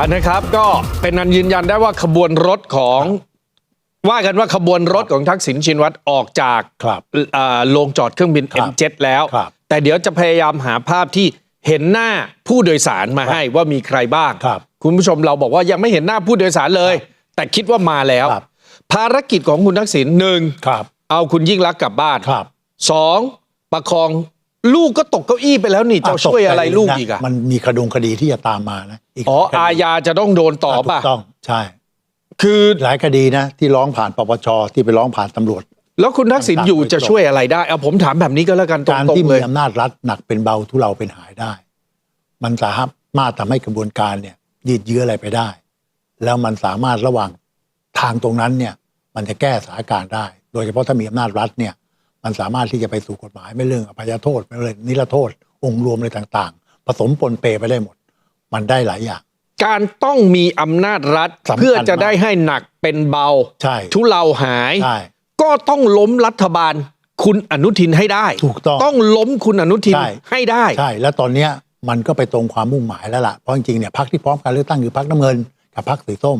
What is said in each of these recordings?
อันนะครับก็เป็นนันยืนยันได้ว่าขบวนรถของ ว่ากันว่าขบวนรถของทักษิณชินวัตรออกจากครับเอ่อโรงจอดเครื่องบิน ครับ M7 แล้ว ครับแต่เดี๋ยวจะพยายามหาภาพที่เห็นหน้าผู้โดยสารมาให้ว่ามีใครบ้างครับคุณผู้ชมเราบอกว่ายังไม่เห็นหน้าผู้โดยสารเลย แต่คิดว่ามาแล้ว ครับ ภารกิจของคุณทักษิณหนึ่งครับเอาคุณยิ่งรักษณ์กลับบ้านครับ สองประคอง ลูกก็ตกเก้าอี้ไปแล้วนี่จะช่วยอะไรลูกอีกอะมันมีคดงคดีที่จะตามมานะกอ๋อหลายคดีอาญาจะต้องโดนต่อป่ะถูกต้องใช่ คือหลายคดีนะ ที่ร้องผ่านปปชที่ไปร้องผ่านตำรวจ แล้วคุณทักษิณอยู่จะช่วยอะไรได้เอาผมถามแบบนี้ก็แล้วกันตการรงที่ๆเลมียอำนาจรัฐหนักเป็นเบาทุเลาเป็นหายได้ มันสามารถทำให้กระบวนการเนี่ย ยืดเยื้ออะไรไปได้ แล้วมันสามารถระหว่างทางตรงนั้นเนี่ย มันจะแก้สถานการณ์ได้ โดยเฉพาะถ้ามีอำนาจรัฐเนี่ย มันสามารถที่จะไปสู่กฎหมายไม่เรื่องอภัยโทษไม่เรื่องนิรโทษ องค์รวมอะไรต่างๆ ผสมปนเปไปได้หมด มันได้หลายอย่าง การต้องมีอำนาจรัฐสำคัญเพื่อจะได้ให้หนักเป็นเบาใช่ทุเลาหายใช่ก็ต้องล้มรัฐบาลคุณอนุทินให้ได้ ถูกต้องต้องล้มคุณอนุทินใช่ให้ได้ใช่แล้วตอนเนี้ยมันก็ไปตรงความมุ่งหมายแล้วล่ะเพราะจริงๆเนี่ยพักที่พร้อมการเลือกตั้งคือพักน้ำเงินกับพักสีส้ม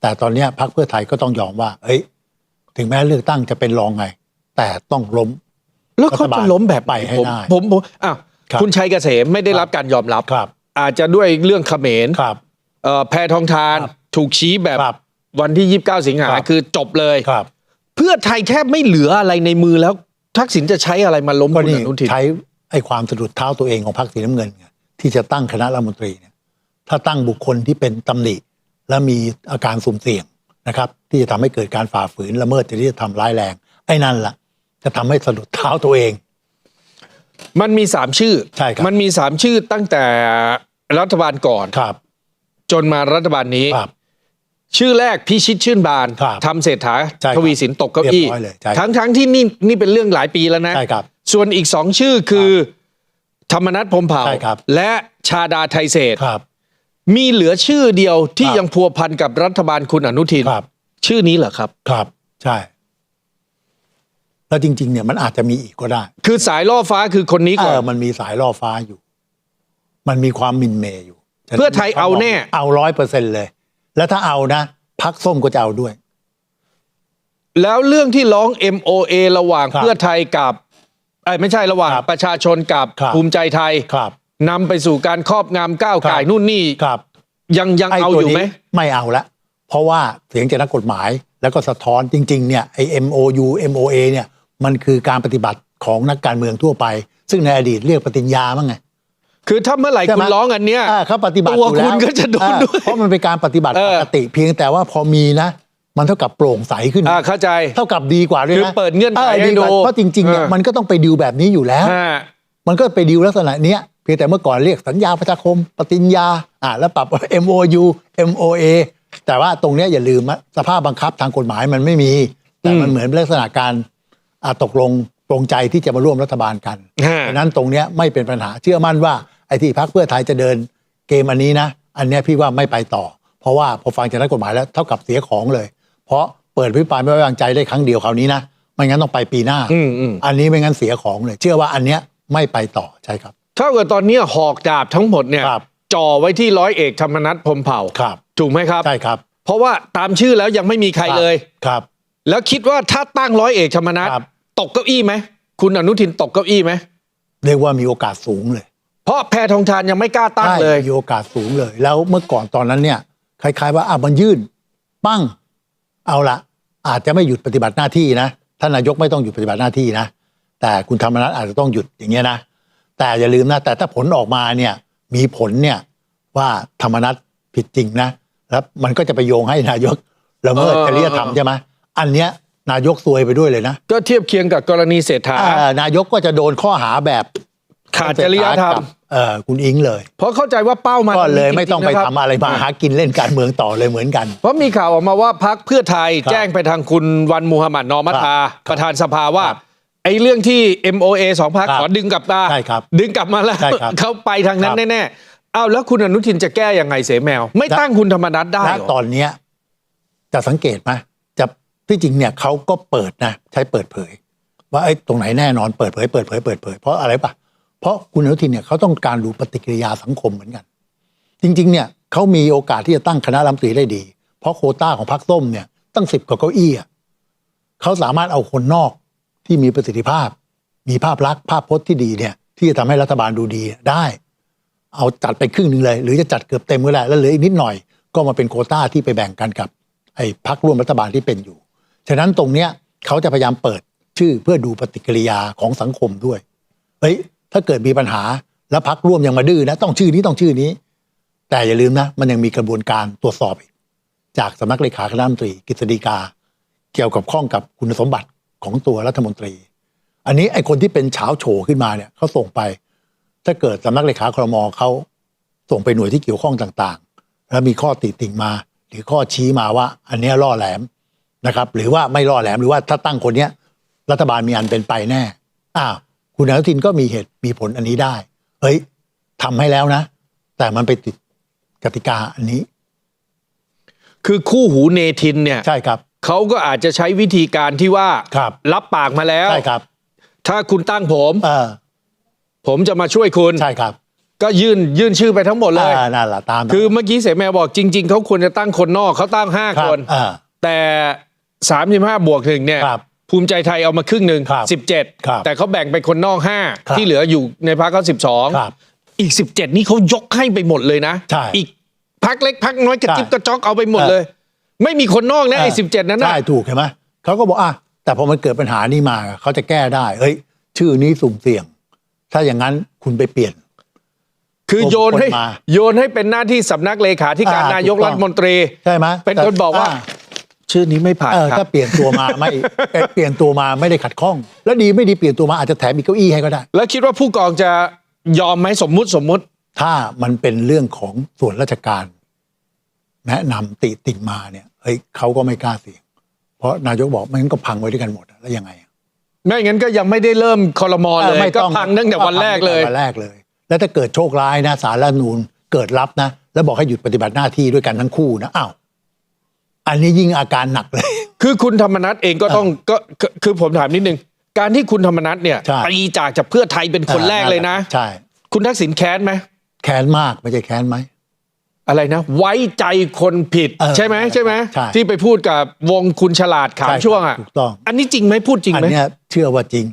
แต่ตอนเนี้ยพักเพื่อไทยก็ต้องยอมว่า เอ้ย ถึงแม้เลือกตั้งจะเป็นรองไง แต่ต้องล้ม แล้วเขาจะล้มแบบไหนไปให้ผมได้ผมผมอ้าวครับคุณชัยเกษมไม่ได้รับการยอมรับครับ อาจจะด้วยเรื่องเขมรครับเอ่อแพทองทานครับถูกชี้แบบครับวันที่ 29 สิงหาครับคือจบเลยครับ เพื่อไทยแทบไม่เหลืออะไรในมือแล้วทักษิณจะใช้อะไรมาล้มก็คุณนี่อนุทินใช้ไอ้ความสะดุดเท้าตัวเองของพรรคสีน้ำเงินไงที่จะตั้งคณะรัฐมนตรีเนี่ยถ้าตั้งบุคคลที่เป็นตำหนิและมีอาการสุ่มเสี่ยงนะครับ ที่จะทำให้เกิดการฝ่าฝืนละเมิดจริยธรรมร้ายแรง ไอ้นั่นล่ะ จะทำให้สะดุดเท้าตัวเอง มันมีสามชื่อใช่ครับ มันมีสามชื่อตั้งแต่รัฐบาลก่อน ครับจนมารัฐบาลนี้ ครับ ชื่อแรกพิชิตชื่นบานครับทำเศรษฐาใช่ครับทวีสินตกเก้าอี้เรียบร้อยเลยใช่ ทั้งทั้งที่นี่นี่เป็นเรื่องหลายปีแล้วนะ ใช่ครับ ส่วนอีกสองชื่อคือ ธรรมนัฐพรหมเผ่า ใช่ครับ และชาดาไทยเศรษฐ์ครับ มีเหลือชื่อเดียวที่ครับยังพัวพันกับรัฐบาลคุณอนุทิน ครับ ชื่อนี้เหรอครับ ครับ ใช่ แล้วจริง ๆ เนี่ยมันอาจจะมีอีกก็ได้คือสายล่อฟ้าคือคนนี้เอก่อน อมันมีสายล่อฟ้าอยู่ มันมีความหมินเมย์อยู่เพื่อไทยเอาแน่ เอาร้อยเปอร์เซ็นเลย แล้วถ้าเอานะพักส้มก็จะเอาด้วย แล้วเรื่องที่ร้อง MOA ระหว่างครับเพื่อไทยกับเอ้ยไม่ใช่ระหว่างครับประชาชนกับครับ ภูมิใจไทยครับ นำไปสู่การครอบงำก้าวไก่ายครับ นู่นนี่ครับยังยังไอ้เอาตัวอยู่ไหมนี้ไม่เอาละเพราะว่าเสียงจากนักกฎหมาย แล้วก็สะท้อนจริง ๆ เนี่ยไอ้ MOU MOA เนี่ย มันคือการปฏิบัติของนักการเมืองทั่วไป ซึ่งในอดีตเรียกปฏิญญามั้งไงคือถ้าเมื่อไหร่ใช่ไหมคุณร้องอันเนี้ยอ่าเขาปฏิบัติตัวอยู่แล้วคุณก็จะโดนอ่าด้วยเพราะมันเป็นการปฏิบัติเออปกติเพียงแต่ว่าพอมีนะมันเท่ากับโปร่งใสขึ้นอ่าเข้าใจ เท่ากับดีกว่าด้วยคือนะเปิดเงื่อนไขให้ดีกว่าดูเพราะจริงๆเนี่ยเออมันก็ต้องไปดิวแบบนี้อยู่แล้วอ่ามันก็ไปดิวลักษณะเนี้ยเพียงแต่เมื่อก่อนเรียกสัญญาประชาคม ปฏิญญาอ่าแล้วปรับ MOU MOA แต่ว่าตรงเนี้ยอย่าลืมว่าสภาพบังคับทางกฎหมายมันไม่มี แต่มันเหมือนลักษณะการอ่า ตกลงตรงใจที่จะมาร่วมรัฐบาลกันฮะดังนั้นตรงเนี้ยไม่เป็นปัญหาเชื่อมั่นว่าไอ้ที่พักเพื่อไทยจะเดินเกมอันนี้นะ อันเนี้ยพี่ว่าไม่ไปต่อ เพราะว่าพอฟังจากนักกฎหมายแล้วเท่ากับเสียของเลย เพราะเปิดพิปรายไม่ไว้วางใจได้ครั้งเดียวคราวนี้นะไม่งั้นต้องไปปีหน้าอืมอืมอันนี้ไม่งั้นเสียของเลย เชื่อว่าอันเนี้ยไม่ไปต่อใช่ครับเท่ากับตอนเนี้ยหอกดาบทั้งหมดเนี่ยครับจ่อไว้ที่ร้อยเอกธรรมนัฐพรหมเผ่าครับถูกไหมครับใช่ครับ เพราะว่าตามชื่อแล้วยังไม่มีใครเลยครับ แล้วคิดว่าถ้าตั้งร้อยเอกธรรมนัฐครับ ตกเก้าอี้ไหมคุณอนุทินตกเก้าอี้ไหมเรียกว่ามีโอกาสสูงเลย เพราะแพทองทานยังไม่กล้าตั้งใช่เลย มีโอกาสสูงเลย แล้วเมื่อก่อนตอนนั้นเนี่ยคล้าย ๆ ว่าอะมันยื่น ปั้ง เอาละอาจจะไม่หยุดปฏิบัติหน้าที่นะท่านนายกไม่ต้องหยุดปฏิบัติหน้าที่นะ แต่คุณธรรมนัฐอาจจะต้องหยุดอย่างเงี้ยนะ แต่อย่าลืมนะแต่ถ้าผลออกมาเนี่ยมีผลเนี่ยว่าธรรมนัฐผิดจริงนะแล้วมันก็จะไปโยงให้นายกละเมิดเออจริยธรรมใช่ไหมอันเนี้ย นายกซวยไปด้วยเลยนะ ก็เทียบเคียงกับกรณีเศรษฐา อ่านายกก็จะโดนข้อหาแบบขาดจริยธรรมกับเอ่อคุณอิงเลย เพราะเข้าใจว่าเป้ามันก็เลยจริๆไม่ต้องไปนคบทำอะไรมาหากินเล่นการเมืองต่อเลยเหมือนกัน เพราะมีข่าวออกมาว่าพักเพื่อไทยครับแจ้งไปทางคุณวันมูฮัมหมัดนอมัทาครับประธานสภาว่าครับไอ้เรื่องที่ MOA สองพักครับขอดึงกลับมาใช่ครับ ดึงกลับมาแล้วใช่ครับเขาไปทางนั้นครับแน่ๆอ้าวแล้วคุณอนุทินจะแก้ยังไงเสแมว ไม่ตั้งคุณธรรมนัฐได้ณเหรอตอนเนี้ยจะสังเกตไหมจะ ที่จริงเนี่ยเขาก็เปิดนะใช้เปิดเผย ว่าไอ้ตรงไหนแน่นอนเปิดเผยเปิดเผยเปิดเผยเพราะอะไรปะเพราะคุณอนุทินเนี่ยเขาต้องการดูปฏิกิริยาสังคมเหมือนกัน จริง ๆ เนี่ยเขามีโอกาสที่จะตั้งคณะรัฐมนตรีได้ดี เพราะโคต้าของพรรคส้มเนี่ยตั้งสิบกว่าเก้าอี้อะเขาสามารถเอาคนนอกที่มีประสิทธิภาพ มีภาพลักษณ์ภาพพจน์ที่ดีเนี่ย ที่จะทำให้รัฐบาลดูดีได้ เอาจัดไปครึ่งหนึ่งเลย หรือจะจัดเกือบเต็มก็ได้แล้วเหลืออีกนิดหน่อย ก็มาเป็นโคต้าที่ไปแบ่งกันกับไอ้พักร่วมรัฐบาลที่เป็นอยู่ ฉะนั้นตรงเนี้ยเขาจะพยายามเปิดชื่อเพื่อดูปฏิกิริยาของสังคมด้วยเฮ้ยถ้าเกิดมีปัญหาแล้วพักร่วมยังมาดื้อนะต้องชื่อนี้ต้องชื่อนี้ แต่อย่าลืมนะมันยังมีกระบวนการตรวจสอบอีกจากสำนักเลขาคณะรัฐมนตรีกฤษฎีกา เกี่ยวกับข้องกับคุณสมบัติของตัวรัฐมนตรี อันนี้ไอ้คนที่เป็นเช้าโฉขึ้นมาเนี่ยเขาส่งไป ถ้าเกิดสำนักเลขาครมเขาส่งไปหน่วยที่เกี่ยวข้องต่างๆ แล้วมีข้อติติงมา หรือข้อชี้มาว่า อันนี้ล่อแหลม นะครับหรือว่าไม่ล่อแหลมหรือว่าถ้าตั้งคนเนี้ยรัฐบาลมีอันเป็นไปแน่อ้าวคุณอนุทินก็มีเหตุมีผลอันนี้ได้ เฮ้ยทำให้แล้วนะ แต่มันไปติดกติกาอันนี้ คือคู่หูเนทินเนี่ยใช่ครับเขาก็อาจจะใช้วิธีการที่ว่าครับรับปากมาแล้วใช่ครับ ถ้าคุณตั้งผมเออผมจะมาช่วยคุณใช่ครับ ก็ยื่นยื่นชื่อไปทั้งหมดเลยอ่านั่นแหละตามนั้นคือเมื่อกี้เสแมวบอกจริง ๆเขาควรจะตั้งคนนอกเขาตั้งห้ารับคนอ่าแต่ สามสิบห้าบวกหนึ่งเนี่ยครับ ภูมิใจไทยเอามาครึ่งหนึ่งครับสิบเจ็ดครับแต่เขาแบ่งเป็นคนนอกห้าครับที่เหลืออยู่ในพักเขาสิบสองครับอีกสิบเจ็ดนี่เขายกให้ไปหมดเลยนะ ใช่อีกพักเล็กพักน้อยกระจิบใช่กระจอกเอาไปหมดเออเลย ไม่มีคนนอกนะไอ้สิบเจ็ดนั้นนะ ใช่ถูกเห็นไหมเขาก็บอกอะแต่พอมันเกิดปัญหานี้มาเขาจะแก้ได้เฮ้ย ชื่อนี้สุ่มเสี่ยง ถ้าอย่างนั้นคุณไปเปลี่ยน คือโยนให้คนมาโยนให้เป็นหน้าที่สำนักเลขาธิการอ่านายกถูกต้องรัฐมนตรี ใช่ไหมเป็นคนบอกว่าอ่ ชื่อนี้ไม่ผ่านเออคถ้ารับเปลี่ยนตัวมาไม่เอ่อเปลี่ยนตัวมาไม่ได้ขัดข้อง แล้วดีไม่ดีเปลี่ยนตัวมาอาจจะแถมอีกเก้าอี้ให้ก็ได้ แล้วคิดว่าผู้กองจะยอมไหมสมมุติสมมุติ ถ้ามันเป็นเรื่องของส่วนราชการ แนะนำติติงมาเนี่ยเฮ้ยเขาก็ไม่กล้าเสี่ยง เพราะนายกบอกไม่งั้นก็พังไว้ด้วยกันหมดอะแล้วยังไงอะไม่งั้นก็ยังไม่ได้เริ่มคอรมอเลยไม่ก็ต้องพังตั้งแต่วันแรกเลยวันแรกเลย แล้วถ้าเกิดโชคร้ายนะสารรัฐธรรมนูนเกิดรับนะ แล้วบอกให้หยุดปฏิบัติหน้าที่ด้วยกันทั้งคู่นะอ้าว อันนี้ยิ่งอาการหนักเลย คือคุณธรรมนัฐเองก็ต้องก็ก็คือผมถามนิดนึง การที่คุณธรรมนัฐเนี่ยใช่ ตีจากจากเพื่อไทยเป็นคนแรกเลยนะ ใช่ คุณทักษิณแค้นไหมแค้นมากไม่ใช่แค้นไหม อะไรนะ ไว้ใจคนผิด เออใช่ไหมใช่ไหมใช่ที่ไปพูดกับวงคุณฉลาดขามใครับช่วงอะถูกต้อง อันนี้จริงไหมพูดจริงอันไหมเนี้ยเชื่อว่าจริง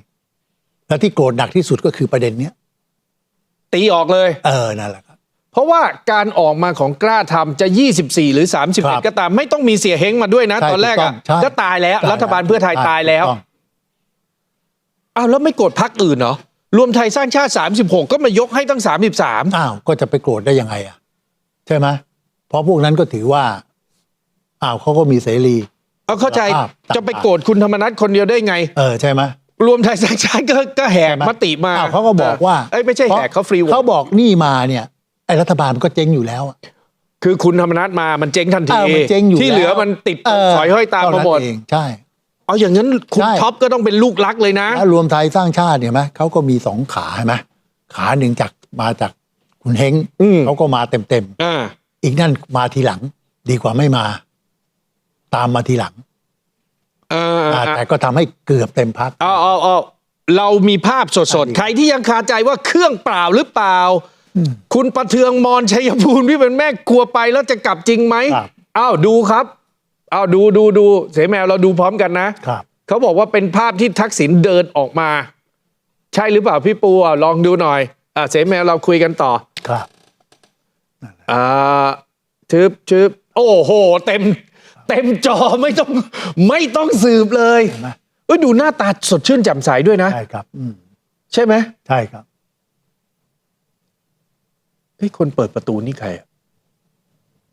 แล้วที่โกรธหนักที่สุดก็คือประเด็นเนี้ยตีออกเลย เออนั่นแหละครับ เพราะว่าการออกมาของกล้าทำจะ 24 หรือครับ31 ก็ตาม ไม่ต้องมีเสียเฮงมาด้วยนะใช่ตอนแรกถูกต้อะองใช่ก็ตายแล้ว รัฐบาลเพื่อไทยตายแล้วถูกต้องอ้าวแล้วไม่โกรธพักอื่นเหรอรวมไทยสร้างชาติ 36 ก็มายกให้ตั้ง 33อ้าวก็จะไปโกรธได้ยังไงอะใช่ไหมเพราะพวกนั้นก็ถือว่าอ้าวเขาก็มีเสรีเอาเข้าใจภาพต่างๆจะไปโกรธคุณธรรมนัฐคนเดียวได้ไง เออใช่ไหมรวมไทยสร้างชาติก็ก็แหกใช่ไหมติมาอ้าวเขาก็บอกว่าเอ้ยไม่ใช่แหกเขาฟรีโหวตเขาบอกนี่มาเนี่ย ไอ้รัฐบาลมันก็เจ๊งอยู่แล้วอะคือคุณธรรมนัฐมามันเจ๊งทันทีเออมันเจ๊งอยู่ที่เหลือแล้วมันติดเสอยห้อยตามมาหมด เท่นั้นเองใช่ เอาอย่างนั้นคุณใช่ ท็อปก็ต้องเป็นลูกรักเลยนะ แล้วรวมไทยสร้างชาติเนี่ยไหมเขาก็มีสองขาใช่ไหมขาหนึ่งจากมาจากคุณเฮงอืม เขาก็มาเต็มเต็มอ่าๆอีกนั่นมาทีหลัง ดีกว่าไม่มา ตามมาทีหลังอ่าอ่าอ่าแต่ก็ทำให้เกือบเต็มพัก เอาเอาเอาเรามีภาพสดอันนี้ๆใครที่ยังคาใจว่าเครื่องเปล่าหรือเปล่า คุณประเทืองมอนชัยภูมิที่เป็นแม่ครัวไปแล้วจะกลับจริงไหมครับอ้าวดูครับอ้าวดูดูดูเสแมวเราดูพร้อมกันนะครับเขาบอกว่าเป็นภาพที่ทักษิณเดินออกมา ใช่หรือเปล่าพี่ปูอะลองดูหน่อยอะเสแมวเราคุยกันต่อครับอ่าชึบชึบโอ้โห เต็ม เต็มจอไม่ต้องไม่ต้องสืบเลยเห็นไหมเอ้ยดูหน้าตาสดชื่นแจ่มใสด้วยนะ ใช่ครับอืมใช่ไหมใช่ครับเฮ้ยคนเปิดประตูนี่ใครอะ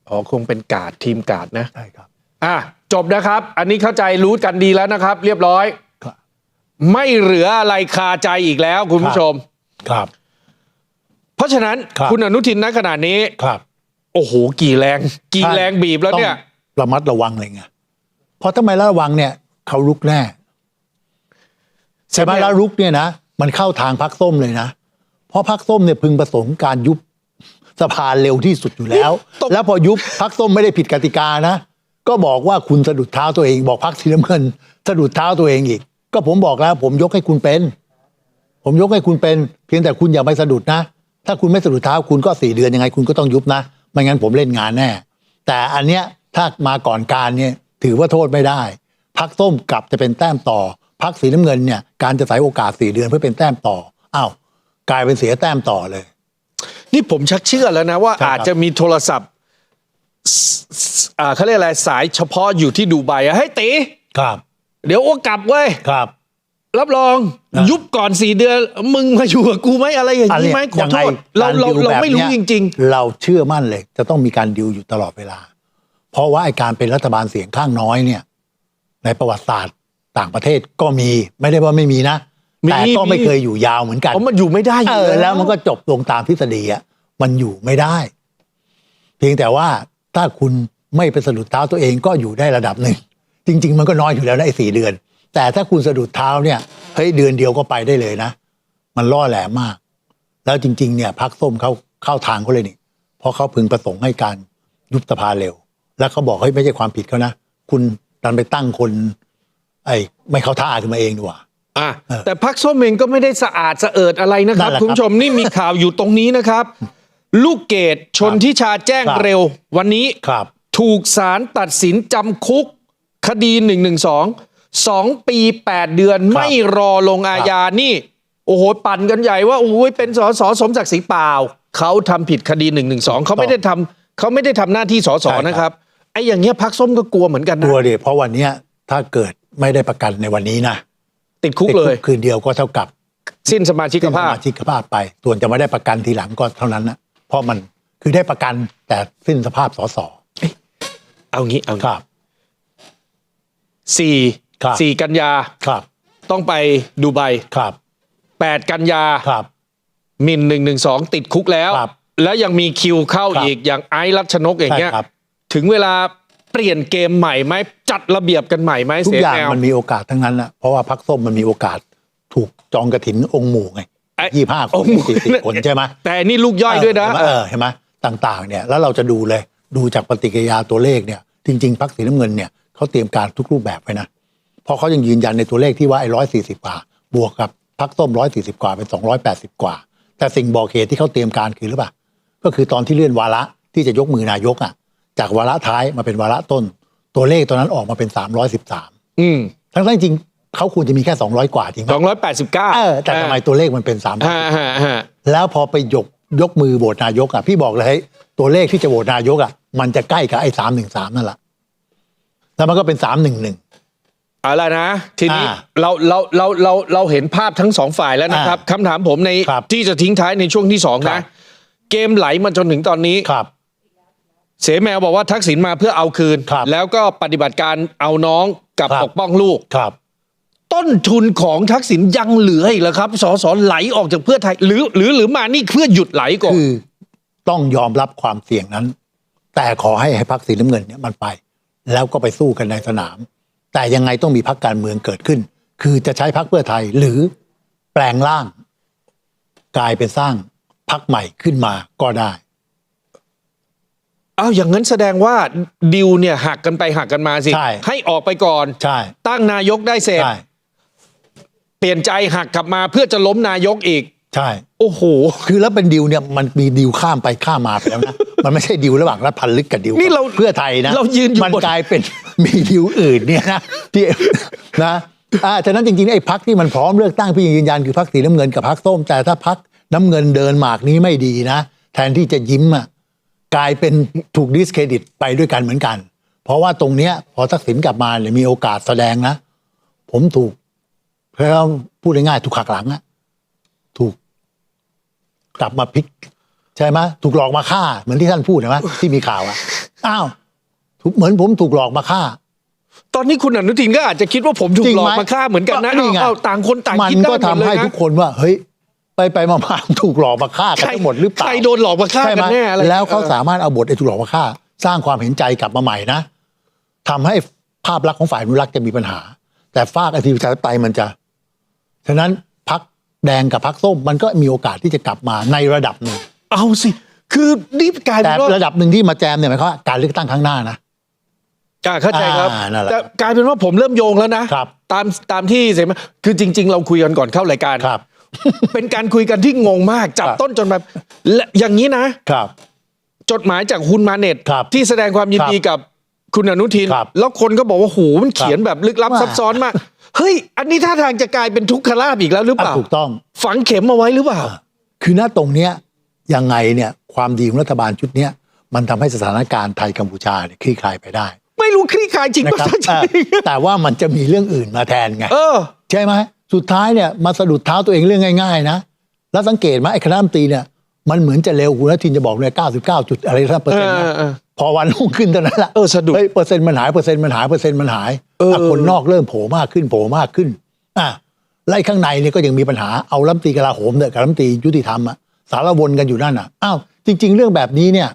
อ๋อคงเป็นการ์ดทีมการ์ดนะใช่ครับอะจบนะครับ อันนี้เข้าใจรู้กันดีแล้วนะครับ เรียบร้อยครับไม่เหลืออะไรคาใจอีกแล้ว คุณผู้ชม ครับ เพราะฉะนั้นครับคุณอนุทินณขณะนี้ครับ โอ้โหกี่แรง กี่แรงบีบแล้วเนี่ยต้องระมัดระวังเลยไงเพราะถ้าไม่ระวังเนี่ยเขาลุกแน่ใช่ไหมแล้วลุกเนี่ยนะมันเข้าทางพักส้มเลยนะเพราะพักส้มเนี่ยพึงประสงค์การยุบ สภาเร็วที่สุดอยู่แล้วตกแล้วพอยุบพักส้มไม่ได้ผิดกติกานะ ก็บอกว่าคุณสะดุดเท้าตัวเอง บอกพักสีน้ำเงินสะดุดเท้าตัวเองอีก ก็ผมบอกแล้ว ผมยกให้คุณเป็น ผมยกให้คุณเป็น เพียงแต่คุณอย่าไปสะดุดนะ ถ้าคุณไม่สะดุดเท้าคุณก็สี่เดือนยังไง คุณก็ต้องยุบนะไม่งั้นผมเล่นงานแน่ แต่อันเนี้ยถ้ามาก่อนการเนี่ยถือว่าโทษไม่ได้ พักส้มกลับจะเป็นแต้มต่อพักสีน้ำเงินเนี่ยการจะใส่โอกาสสี่เดือนเพื่อเป็นแต้มต่ออ้าวกลายเป็นเสียแต้มต่อเลย นี่ผมชักเชื่อแล้วนะว่าใช่ครับอาจจะมีโทรศัพท์สสอ่าเขาเรียกอะไรสายเฉพาะอยู่ที่ดูไบอะให้ยตีครับ เดี๋ยวอ้วกกลับเว้ยครับ รับรองอะยุบก่อนสี่เดือน มึงมาอยู่กับกูไหมอะไรอย่างอันนี้เนี้ยไหมขอยังโทไงษเรากเราดิวเราแบบไม่รู้นี้ยจริงเราเชื่อมั่นเลย จะต้องมีการดิวอยู่ตลอดเวลา เพราะว่าไอการเป็นรัฐบาลเสียงข้างน้อยเนี่ย ในประวัติศาสตร์ต่างประเทศก็มีไม่ได้ว่าไม่มีนะมี แต่ก็ไม่มีเคยอยู่ยาวเหมือนกัๆนเพราะมันอยู่ไม่ได้อเอยู่อแล้วแล้วมันก็จบลงตามทฤษฎีอะมันอยู่ไม่ได้ เพียงแต่ว่าถ้าคุณไม่ไปสะดุดเท้าตัวเองก็อยู่ได้ระดับหนึ่ง จริง ๆ มันก็น้อยอยู่แล้วนะไอ้สี่เดือน แต่ถ้าคุณสะดุดเท้าเนี่ยเฮ้ยเดือนเดียวก็ไปได้เลยนะ มันล่อแหลมมาก แล้วจริง ๆ เนี่ยพักส้มเขาเข้าทางเขาเลยนี่เพราะเขาพึงประสงค์ให้การยุบสภาเร็ว แล้วเขาบอกเฮ้ยไม่ใช่ความผิดเขานะ คุณดันไปตั้งคน ไอ้ไม่เข้าท่าขึ้นมาเองดีกว่า อะเออแต่พักส้มเองก็ไม่ได้สะอาดสะเอิดอะไรนะครับนั่นแหละครับ คุณผู้ชมนี่มีข่าวอยู่ตรงนี้นะครับ ลูกเกดชนทิชาแจ้งครับเร็ว วันนี้ครับถูกศาลตัดสินจำคุก คดี1 1 2 2ปี 8 เดือนไม่รอลงอาญานี่ โอ้โห ปั่นกันใหญ่ว่าโอ้ยเป็นสสสมศักดิ์ศรีเปล่า เขาทำผิดคดี1 1 2เขาไม่ได้ทำเขาไม่ได้ทำหน้าที่สสใช่ครับนะครับไอ้อย่างเงี้ยพักส้มก็กลัวเหมือนกันกนะลัวดิเพราะวันเนี้ยถ้าเกิดไม่ได้ประกันในวันนี้นะ ติดคุกติดเลยคืนเดียวก็เท่ากับสิ้นสมาชิกสิ้นสภาพมาชิกภาพไปส่วนจะไม่ได้ประกันทีหลังก็เท่านั้นนะเพราะมันคือได้ประกันแต่สิ้นสภาพสสเอางี้เอาคงี้รับ สี่ครับ สี่กันยาครับต้องไปดูไบครับแปดกันยาครับมินหนึ่งหนึ่งสองติดคุกแล้ว ครับแล้วยังมีคิวเข้าครับ อีกอย่างไอซ์รัชนกอย่างเงี้ยใช่ครับ ถึงเวลา เปลี่ยนเกมใหม่ไหมจัดระเบียบกันใหม่ไหมทุกเสียอย่างแนวมันมีโอกาสทั้งนั้นนะเพราะว่าพักส้มมันมีโอกาสถูกจองกระถินองค์หมู่ไงไอ้ยี่ห้าคอนงค์หมู่สี่สิบคนใช่ไหมแต่อันนี่ลูกย่อยด้วยนะเออเห็นไหมต่างๆ เนี่ยแล้วเราจะดูเลยดูจากปฏิกิริยาตัวเลขเนี่ย จริง ๆพักสีน้ำเงินเนี่ยเขาเตรียมการทุกรูปแบบไว้นะเพราะเขายังยืนยันในตัวเลขที่ว่าไอ้ร้อยสี่สิบกว่า บวกกับพักส้มร้อยสี่สิบกว่าเป็นสองร้อยแปดสิบกว่า แต่สิ่งบอกเหตุที่เขาเตรียมการคือหรือเปล่าก็คือตอนที่เลื่อนวาระที่จะยกมือนายกอะ จากวาระท้ายมาเป็นวาระต้น ตัวเลขตอนนั้นออกมาเป็นสามร้อยสิบสามอืมทั้งๆจริงๆเขาควรจะมีแค่สองร้อยกว่าจริงสไหมองร้อยแปดสิบเก้าเออแต่ทำไมตัวเลขมันเป็นสามฮะฮะฮะแล้วพอไปยกยกมือโหวตนายกอะพี่บอกเลยเฮ้ยตัวเลขที่จะโหวตนายกอะมันจะใกล้กับไอ้สามหนึ่งสามนั่นแหละแล้วมันก็เป็นสามหนึ่งหนึ่งเอาละนะ ทีนี้อ่าเราเราเราเราเราเห็นภาพทั้งสองฝ่ายแล้วนะครับอ่าคำถามผมในครับที่จะทิ้งท้ายในช่วงที่สองครันะบเกมไหลมาจนถึงตอนนี้ครับ เสแมวบอกว่าทักษิณมาเพื่อเอาคืน ครับ แล้วก็ปฏิบัติการเอาน้องกับครับปกป้องลูก ครับ ต้นทุนของทักษิณยังเหลืออีกเหรอครับสสไหลออกจากเพื่อไทย หรือหรือหรือมานี่เพื่อหยุดไหลก่อน คือต้องยอมรับความเสี่ยงนั้น แต่ขอให้ให้พักสีน้ำเงินเนี่ยมันไป แล้วก็ไปสู้กันในสนาม แต่ยังไงต้องมีพักการเมืองเกิดขึ้น คือจะใช้พักเพื่อไทยหรือแปลงร่าง กลายเป็นสร้างพักใหม่ขึ้นมาก็ได้เอาอย่างนั้นแสดงว่าดิวเนี่ยหักกันไปหักกันมาสิ ใช่ ให้ออกไปก่อน ใช่ตั้งนายกได้เสร็จ ใช่เปลี่ยนใจหักกลับมาเพื่อจะล้มนายกอีก ใช่ โอ้โห คือแล้วเป็นดิวเนี่ยมันมีดิวข้ามไปข้ามมาไปแล้วนะ มันไม่ใช่ดิวระหว่างรัฐพันลึกกับดิวนี่เราเพื่อไทยนะเรายืนอยู่มันบน กลายเป็นมีดิวอื่นเนี่ยนะที่นะอ่าฉะนั้นจริงๆไอ้พักที่มันพร้อมเลือกตั้งพี่ยืนยันคือพักสีน้ำเงินกับพักส้มแต่ถ้าพักน้ำเงินเดินหมากนี้ไม่ดีนะ แทนที่จะยิ้มอะ กลายเป็นถูกดิสเครดิตไปด้วยกันเหมือนกัน เพราะว่าตรงเนี้ย พอทักษิณกลับมาเนี่ยมีโอกาสแสดงนะ ผมถูกเพราะพูดง่ายๆถูกขักหลังอะถูกกลับมาพลิก ใช่ไหมถูกหลอกมาฆ่า เหมือนที่ท่านพูดใช่ไหมที่มีข่าวอะอ้าวถูกเหมือนผมถูกหลอกมาฆ่าตอนนี้คุณอนุทินก็อาจจะคิดว่าผมถูจริกงหลไหอกมมาฆ่าเหมือนกันนะก็นี่ไงเอาเอาต่างคนต่างมันคิดได้ก็หมทำดเลยให้นะทุกคนว่า เฮ้ย ไปไปมามาถูกหลอกมาฆ่ากันทั้งหมดหรือเปล่าใครโดนหลอกมาฆ่าใช่กัไหมนแน่อะไรแล้วเขาออสามารถเอาบทไอ้ถูกหลอกมาฆ่า สร้างความเห็นใจกลับมาใหม่นะทำให้ภาพลักษณ์ของฝ่ายอนุรักษ์จะมีปัญหา แต่ฝากอธิปไตยไตยมันจะฉะนั้นพักแดงกับพักส้มมันก็มีโอกาสที่จะกลับมาในระดับหนึ่งเอาสิคือนี่กลายแต่เป็นว่าระดับหนึ่งที่มาแจมเนี่ยหมายความว่าการเลือกตั้งครั้งหน้านะอ่าเข้าใจครับอ่านั่นแหละแต่กลายเป็นว่าผมเริ่มโยงแล้วนะครับตามตามที่เสมาคือจริง ๆ เราคุยกันก่อนเข้ารายการครับ เป็นการคุยกันที่งงมากจับครับต้นจนแบบและอย่างนี้นะครับ จดหมายจากคุณมาเน็ตครับที่แสดงความยินดีกับคุณอนุทิน ครับแล้วคนก็บอกว่าโหมันเขียนแบบลึกลับว่าซับซ้อนมาก เฮ้ย อันนี้ท่าทางจะกลายเป็นทุกขลาบอีกแล้วหรือเปอะล่าถูกต้อง ฝังเข็มเอาไว้หรือเปล่า คือณตรงเนี้ยยังไงเนี่ยความดีของรัฐบาลชุดเนี้ยมันทำให้สถานการณ์ไทยกัมพูชาเนี่ยคลี่คลายไปได้ไม่รู้คลี่คลายจริงนะป่ะครับท่านเออแต่ว่ามันจะมีเรื่องอื่นมาแทนไง เออ ใช่ไหม สุดท้ายเนี่ยมาสะดุดเท้าตัวเองเรื่องง่าย ๆ นะ แล้วสังเกตไหมไอ้คณะรัฐมนตรีเนี่ยมันเหมือนจะเร็วคุณอนุทินจะบอกเลย99จุดอะไรสักเปอร์เซ็นต์นะเออเออพอวันรุ่งขึ้นเท่านั้นแหละเออสะดุดเฮ้ยเปอร์เซ็นต์มันหายเปอร์เซ็นต์มันหายเปอร์เซ็นต์มันหายเอออะคนนอกเริ่มโผล่มากขึ้นโผล่มากขึ้นอะไล่ข้างในเนี่ยก็ยังมีปัญหาเอารัฐมนตรีกลาโหมเนี่ยกับรัฐมนตรียุติธรรมอะสารวนกันอยู่นั่นอะอ้าวจริง ๆ เรื่องแบบนี้เนี่ย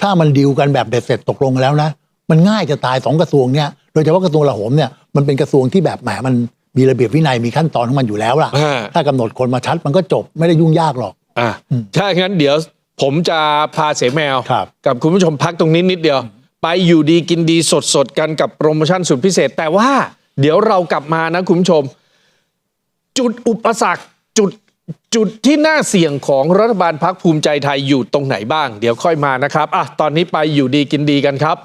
ถ้ามันดีลกันแบบเด็ดเสร็จตกลงกันแล้วนะ มันง่ายจะตายสองกระทรวงเนี่ยโดยเฉพาะกระทรวงกลาโหมเนี่ยมันเป็นกระทรวงที่แบบแหมมัน มีระเบียบวินัยมีขั้นตอนของมันอยู่แล้วล่ะ อ่า ถ้ากำหนดคนมาชัดมันก็จบไม่ได้ยุ่งยากหรอก อะถ้างั้นเดี๋ยวผมจะพาเสแมว ครับกับคุณผู้ชมพักตรงนี้นิดเดียว ไปอยู่ดีกินดีสดสดๆกันกับโปรโมชั่นสุดพิเศษ แต่ว่าเดี๋ยวเรากลับมานะคุณผู้ชม จุดอุปสรรคจุดจุดที่น่าเสี่ยงของรัฐบาลพักภูมิใจไทยอยู่ตรงไหนบ้าง เดี๋ยวค่อยมานะครับอะตอนนี้ไปอยู่ดีกินดีกันครับ